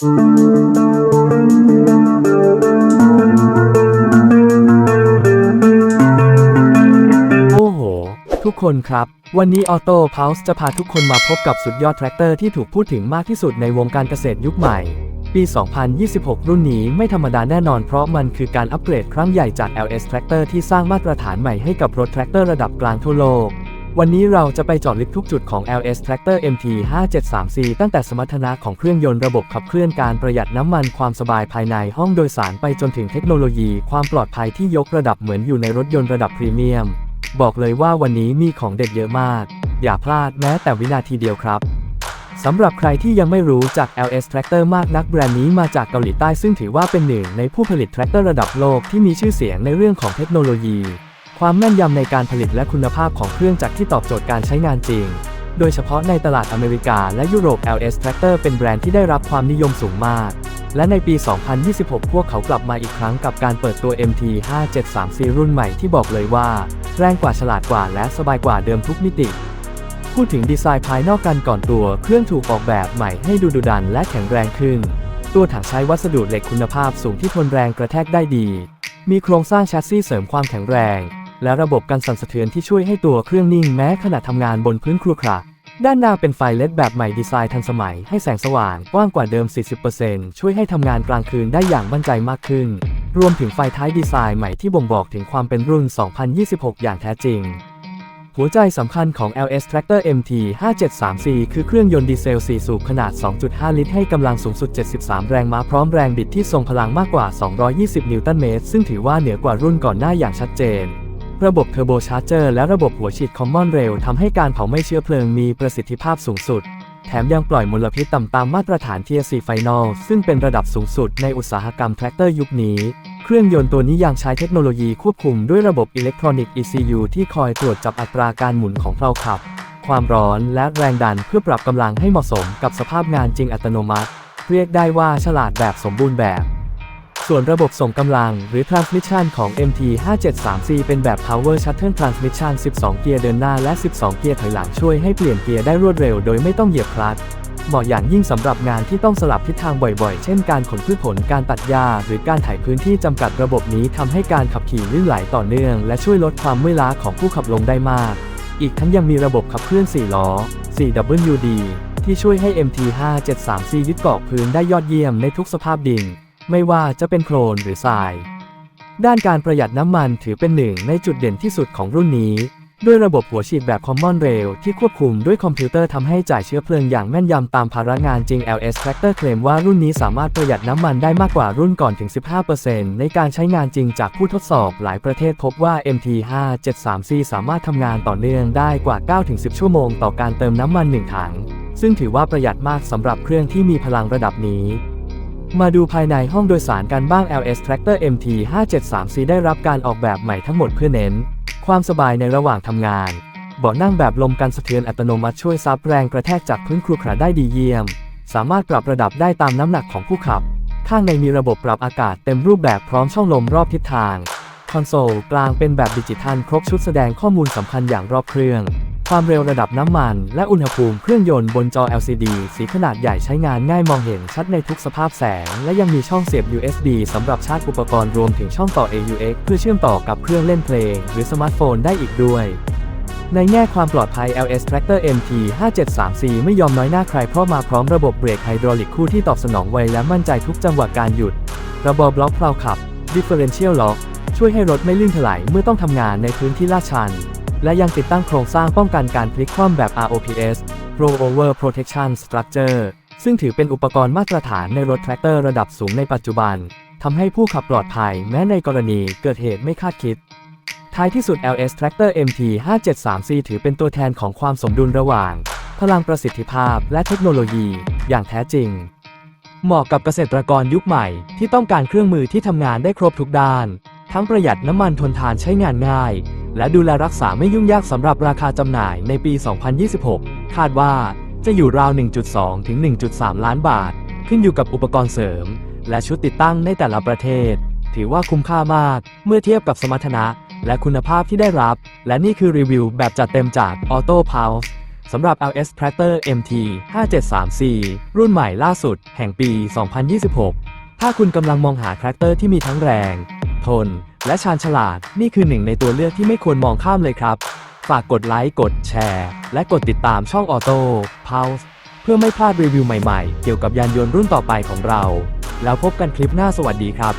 โอ้โห ทุกคนครับ วันนี้ออโต้พาวส์จะพาทุกคนมาพบกับสุดยอดแทรกเตอร์ที่ถูกพูดถึงมากที่สุดในวงการเกษตรยุคใหม่ ปี 2026 รุ่นนี้ไม่ธรรมดาแน่นอนเพราะมันคือการอัปเกรดครั้งใหญ่จาก LS Tractor ที่สร้างมาตรฐานใหม่ให้กับรถแทรกเตอร์ระดับกลางทั่วโลก วันนี้เราจะไปเจาะลึกทุกจุดของ LS Tractor MT 573C ตั้งแต่สมรรถนะของเครื่องยนต์ระบบขับเคลื่อนการประหยัดน้ำมันความสบายภายในห้องโดยสารไปจนถึงเทคโนโลยีความปลอดภัยที่ยกระดับเหมือนอยู่ในรถยนต์ระดับพรีเมียม บอกเลยว่าวันนี้มีของเด็ดเยอะมาก อย่าพลาดแม้แต่วินาทีเดียวครับสำหรับใครที่ยังไม่รู้จัก LS Tractor มากนักแบรนด์นี้มาจากเกาหลีใต้ซึ่งถือว่าเป็นหนึ่งในผู้ผลิตแทรกเตอร์ระดับโลกที่มีชื่อเสียงในเรื่องของเทคโนโลยี ความแม่นยำในการผลิตและคุณภาพของเครื่องจักรที่ตอบโจทย์การใช้งานจริง โดยเฉพาะในตลาดอเมริกาและยุโรป LS Tractor เป็นแบรนด์ที่ได้รับความนิยมสูงมาก และในปี 2026 พวกเขากลับมาอีกครั้งกับการเปิดตัว MT 573รุ่นใหม่ที่บอกเลยว่า แรงกว่าฉลาดกว่าและสบายกว่าเดิมทุกมิติพูดถึงดีไซน์ภายนอกกันก่อนตัว เครื่องถูกออกแบบใหม่ให้ดูดุดันและแข็งแรงขึ้น ตัวถังใช้วัสดุเหล็กคุณภาพสูงที่ทนแรงกระแทกได้ดี มีโครงสร้างแชสซีเสริมความแข็งแรง และระบบกันสั่นสะเทือนที่ช่วยให้ตัวเครื่องนิ่งแม้ขณะทำงานบนพื้นครุขระด้านหน้าเป็นไฟเลดแบบใหม่ดีไซน์ทันสมัยให้แสงสว่างกว้างกว่าเดิม 40%ช่วยให้ทำงานกลางคืนได้อย่างมั่นใจมากขึ้น รวมถึงไฟท้ายดีไซน์ใหม่ที่บ่งบอกถึงความเป็นรุ่น 2026 อย่างแท้จริง หัวใจสำคัญของ LS Tractor MT 573C คือเครื่องยนต์ดีเซล 4 สูบขนาด 2.5 ลิตรให้กำลังสูงสุด 73 แรงม้าพร้อมแรงบิดที่ทรงพลังมากกว่า 220 นิวตันเมตรซึ่งถือว่าเหนือกว่ารุ่นก่อนหน้าอย่างชัดเจน ระบบเทอร์โบชาร์เจอร์และระบบหัวฉีดคอมมอนเรลทำให้การเผาไหม้เชื้อเพลิงมีประสิทธิภาพสูงสุด แถมยังปล่อยมลพิษต่ำตามมาตรฐาน TSC Final ซึ่งเป็นระดับสูงสุดในอุตสาหกรรมแทรกเตอร์ยุคนี้ เครื่องยนต์ตัวนี้ยังใช้เทคโนโลยีควบคุมด้วยระบบอิเล็กทรอนิกส์ ECU ที่คอยตรวจจับอัตราการหมุนของเพลาขับ ความร้อนและแรงดันเพื่อปรับกำลังให้เหมาะสมกับสภาพงานจริงอัตโนมัติ เรียกได้ว่าฉลาดแบบสมบูรณ์แบบ ส่วนระบบส่งกำลังหรือ transmission ของ MT 573C เป็นแบบ power shuttle transmission 12 เกียร์เดินหน้าและ 12 เกียร์ถอยหลังช่วยให้เปลี่ยนเกียร์ได้รวดเร็วโดยไม่ต้องเหยียบคลัตช์เหมาะอย่างยิ่งสำหรับงานที่ต้องสลับทิศทางบ่อยๆ เช่นการขนพืชผล การตัดหญ้า หรือการถ่ายพื้นที่จำกัดระบบนี้ทำให้การขับขี่ลื่นไหลต่อเนื่อง และช่วยลดความเมื่อยล้าของผู้ขับลงได้มาก อีกทั้งยังมีระบบขับเคลื่อน 4 ล้อ 4WD ที่ช่วยให้ MT 573C ยึดเกาะพื้นได้ยอดเยี่ยมในทุกสภาพดิน ไม่ว่าจะเป็นโคลนหรือทราย ด้านการประหยัดน้ำมันถือเป็นหนึ่งในจุดเด่นที่สุดของรุ่นนี้ ด้วยระบบหัวฉีดแบบ Common Rail ที่ควบคุมด้วยคอมพิวเตอร์ทำให้จ่ายเชื้อเพลิงอย่างแม่นยำตามภาระงานจริง LS Tractor เคลมว่ารุ่นนี้สามารถประหยัดน้ำมันได้มากกว่ารุ่นก่อนถึง 15%ในการใช้งานจริงจากผู้ทดสอบ หลายประเทศพบว่า MT 573C สามารถทำงานต่อเนื่องได้กว่า 9-10 ชั่วโมงต่อการเติมน้ำมัน 1 ถังซึ่งถือว่าประหยัดมากสำหรับเครื่องที่มีพลังระดับนี้ มาดูภายในห้องโดยสารกันบ้าง LS Tractor MT 573C ได้รับการออกแบบใหม่ทั้งหมดเพื่อเน้น ความสบายในระหว่างทำงาน เบาะนั่งแบบลมกันสะเทือนอัตโนมัติช่วยซับแรงกระแทกจากพื้นครุขระได้ดีเยี่ยม สามารถปรับระดับได้ตามน้ำหนักของผู้ขับ ข้างในมีระบบปรับอากาศเต็มรูปแบบพร้อมช่องลมรอบทิศทาง คอนโซลกลางเป็นแบบดิจิทัลครบชุดแสดงข้อมูลสำคัญอย่างรอบเครื่อง ความเร็วระดับน้ำมัน และอุณหภูมิเครื่องยนต์บนจอ LCD สีขนาดใหญ่ใช้งานง่ายมองเห็นชัดในทุกสภาพแสง และยังมีช่องเสียบ USB สำหรับชาร์จอุปกรณ์รวมถึงช่องต่อ AUX เพื่อเชื่อมต่อกับเครื่องเล่นเพลง หรือสมาร์ทโฟนได้อีกด้วยในแง่ความปลอดภัย LS Tractor MT 573C ไม่ยอมน้อยหน้าใครเพราะมาพร้อมระบบเบรกไฮดรอลิกคู่ที่ตอบสนองไวและมั่นใจทุกจังหวะการหยุด ระบบบล็อกเพลาขับ Differential Lock ช่วยให้รถไม่ลื่นถลายเมื่อต้องทำงานในพื้นที่ลาดชัน และยังติดตั้งโครงสร้างป้องกันการพลิกคว่ำแบบ ROPS Rollover Protection Structure ซึ่งถือเป็นอุปกรณ์มาตรฐานในรถแทรกเตอร์ระดับสูงในปัจจุบันทำให้ผู้ขับปลอดภัยแม้ในกรณีเกิดเหตุไม่คาดคิด ท้ายที่สุด LS Tractor MT 573C ถือเป็นตัวแทนของความสมดุลระหว่าง พลังประสิทธิภาพและเทคโนโลยี อย่างแท้จริง เหมาะกับเกษตรกรยุคใหม่ที่ต้องการเครื่องมือที่ทำงานได้ครบทุกด้าน ทั้งประหยัดน้ำมันทนทานใช้งานง่าย และดูแลรักษาไม่ยุ่งยากสำหรับราคาจำหน่ายในปี 2026 คาดว่าจะอยู่ราว 1.2 ถึง 1.3 ล้านบาท ขึ้นอยู่กับอุปกรณ์เสริม และชุดติดตั้งในแต่ละประเทศ ถือว่าคุ้มค่ามาก เมื่อเทียบกับสมรรถนะ และคุณภาพที่ได้รับ และนี่คือรีวิวแบบจัดเต็มจาก Auto Pulse สำหรับ LS Tractor MT 5734 รุ่นใหม่ล่าสุดแห่งปี 2026 ถ้าคุณกำลังมองหาแทรกเตอร์ที่มีทั้งแรง ทน และชาญฉลาด นี่คือหนึ่งในตัวเลือกที่ไม่ควรมองข้ามเลยครับ ฝากกดไลค์ กดแชร์ และกดติดตามช่องออโต้พาวส์เพื่อไม่พลาดรีวิวใหม่ๆ เกี่ยวกับยานยนต์รุ่นต่อไปของเรา แล้วพบกันคลิปหน้าสวัสดีครับ